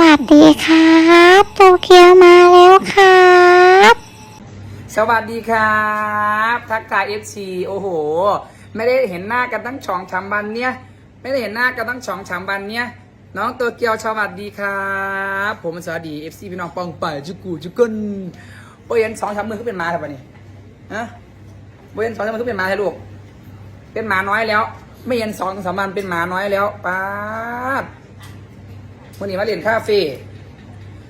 วัสดีครับโตเกียวมาแล้วครับ สวัสดีครับ ทักทายเอฟซีโอ้โห ไม่ได้เห็นหน้ากันตั้งสองสามวันเนี่ยไม่ได้เห็นหน้ากันตั้งสองสามวันเนี่ยน้องโตเกียวสวัสดีครับ ผมสวัสดีเอฟซีพี่น้องปองป่าจุกูจุกุนโอ้ยเห็นสองสามมือก็เป็นมาแล้วปะนี่ฮะโอ้ยเห็นสองสามมือก็เป็นมาแล้วลูกเป็นหมาน้อยแล้ว ไม่เห็นสองสามวันเป็นหมาน้อยแล้วป้า วันนี้มาเล่นคาเฟ่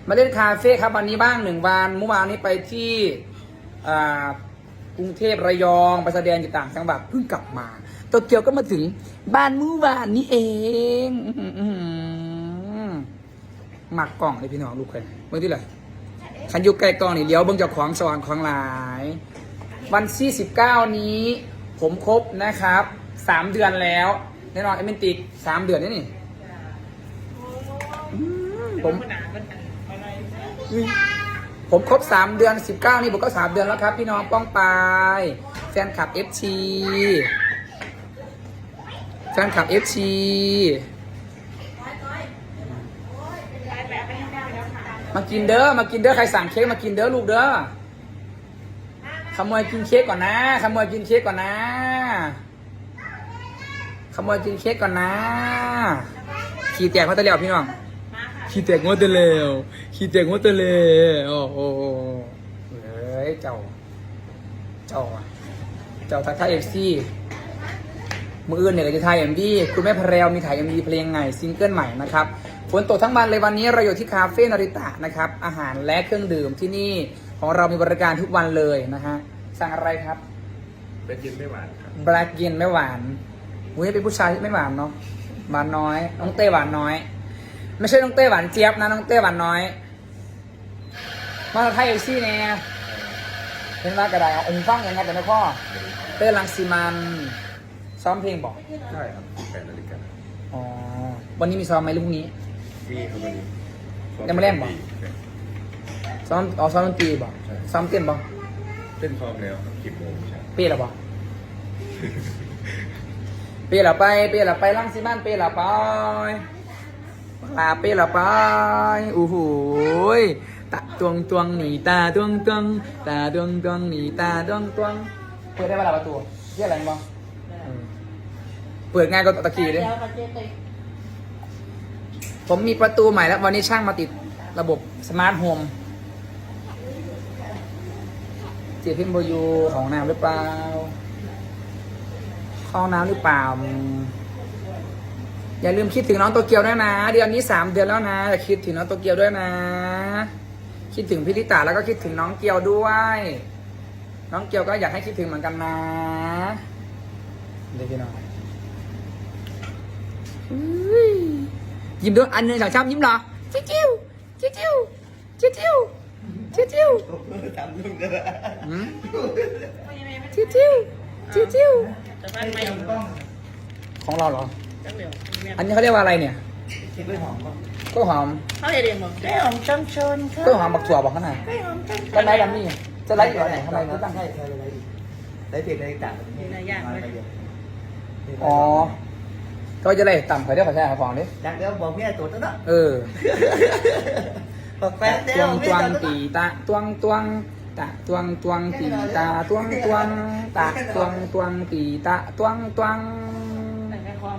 มาเล่นคาเฟ่ครับวันนี้บ้างหนึ่งวันเมื่อวานนี้ไปที่กรุงเทพระยองไปแสดงอยู่ต่างจังหวัดเพิ่งกลับมาตัวเกียวก็มาถึงบ้านเมื่อวานนี้เองหมักกล่องเลยพี่น้องลูกเคยเมื่อที่ไหนขันยุกไก่กล่องนี่เลี้ยวเบิ้งจากของสว่างของหลาย วันที่สิบเก้านี้ ผมครบนะครับสามเดือนแล้วแน่นอนเอเมนติกสามเดือนนี่นี่ ผมผมครบสามเดือนสิบเก้านี่ผมก็สามเดือนแล้วครับ พี่น้องป้องไปแฟนคลับเอฟซีแฟนคลับเอฟซีมากินเด้อมากินเด้อใครสั่งเค้กมากินเด้อลูกเด้อขโมยกินเค้กก่อนนะขโมยกินเค้กก่อนนะขโมยกินเค้กก่อนนะ ขี่แตกมาตะเลียวพี่น้อง ขี้แตกงวดเตเลวขี้แตกงวดเตเลโอ้โหเฮ้ยเจ้า เจ้าเจ้าทักทายเอฟซีมืออื่นเนี่ยจะทายเอ็มดีคุณแม่พรวมีถ่ายเอ็มดีเพลงไงซิงเกิลใหม่นะครับฝนตกทั้งวันเลยวันนี้เราอยู่ที่คาเฟ่นาริตะนะครับ อาหารและเครื่องดื่มที่นี่ของเรามีบริการทุกวันเลยนะฮะสั่งอะไรครับแบล็กเย็นไม่หวานครับแบล็กเย็นไม่หวานเฮ้ยเป็นผู้ชายไม่หวานเนาะหวานน้อยน้องเต้หวานน้อย ไม่ใช่น้องเต้หวานเจี๊ยบนะน้องเต้หวานน้อย มาไทยเอซี่เนี่ยเห็นว่ากระไดเอาองค์ฟังยังไงแต่ไม่พ่อ เต้ลังสีมันซ้อมเพลงบอก ใช่ครับแปดนาฬิกาอ๋อ วันนี้มีซ้อมไหมลุงนี้ มีครับวันนี้ยังไม่เล่นเหรซ้อมอ๋อซ้อมดนตรีบอกใช่ ซ้อมเต้นบอกเต้นซ้อมแล้วครับกี่โมงใช่ปีละบอก ปีละไปปีละไปลังสีมันปีละไป ลาเป้ละไปโอ้โหตาตวงตวงหนีตาตวงตวงตาตวงตวงหนีตาตวงตวงเปิดได้เวลาประตูเรียกอะไรบ้างเปิดง่ายกว่ตะกี้เลยผมมีประตูใหม่แล้ว วันนี้ช่างมาติดระบบสมาร์ทโฮมเจียพิมพ์โบยูของน้ำหรือเปล่าเข้งน้ำหรือเปล่า อย่าลืมคิดถึงน้องโตเกียวด้วยนะ เดือนนี้สามเดือนแล้วนะอย่าคิดถึงน้องโตเกียวด้วยนะ คิดถึงพิริตาแล้วก็คิดถึงน้องเกียวด้วย น้องเกียวก็อยากให้คิดถึงเหมือนกันนะเด็กน้อยยิ้มด้วยอันนึ่งสองสามยิ้มเหรอจิ้วจิ้วจิ้วจิ้วจิ้วจิ้วจิ้วจิ้วจิ้วจิ้วจิ้วจิ้วของเราเหรอ อันนี้เขาเรียกว่าอะไรเนี่ยกล้วยหอมก็ล้วยหอมเขาเรียกบอกกล้วยหอมจังชนกล้วยหอมบักถั่วบอกเขาหน่อกล้วยหอมจังชนจะไหนลำนี่จะไล่อยู่ไหนทำไมเขาตั้งให้ไล่เพจไล่ต่างไล่ยากเลยอ๋อก็จะได้ต่ำเคยได้ขอใช้ของดิดักเดียวบอกเมียตัวตั้งเนาะเออบอกแฟนเดีวตวงตีตาตวงตวงตาตวงตวงตีตาตวงตวงตาตวงตวงตีตาตวงตวงแต่แค่ความ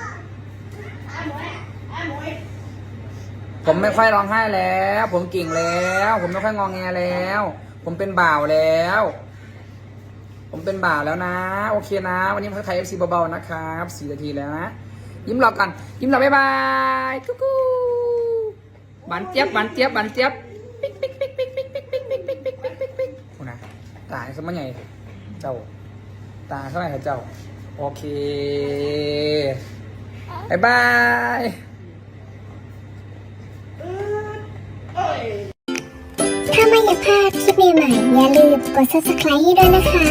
ผมไม่ค่อยร้องไห้แล้ว ผมเก่งแล้ว ผมไม่ค่อยงองแงแล้ว ผมเป็นบ่าวแล้ว ผมเป็นบ่าวแล้วนะ โอเคนะ วันนี้ผมไทยเอฟซีเบาๆนะครับสี่นาทีแล้วนะ ยิ้มหลอกกัน ยิ้มหลอกบ๊ายบายกุ๊กบันเจี๊ยบบันเจี๊ยบบันเจี๊ยบปิ๊กปิ๊กปิ๊กปิ๊กปิ๊กปิ๊กปิ๊กปิ๊กปิ๊กปิ๊กปิ๊กปิ๊กปิ๊กโอ้นะตายสมัยไงเจ้า ตาเท่าไหร่ครับเจ้า โอเคบ๊ายบาย อย่าลืมกด subscribe ด้วยนะคะ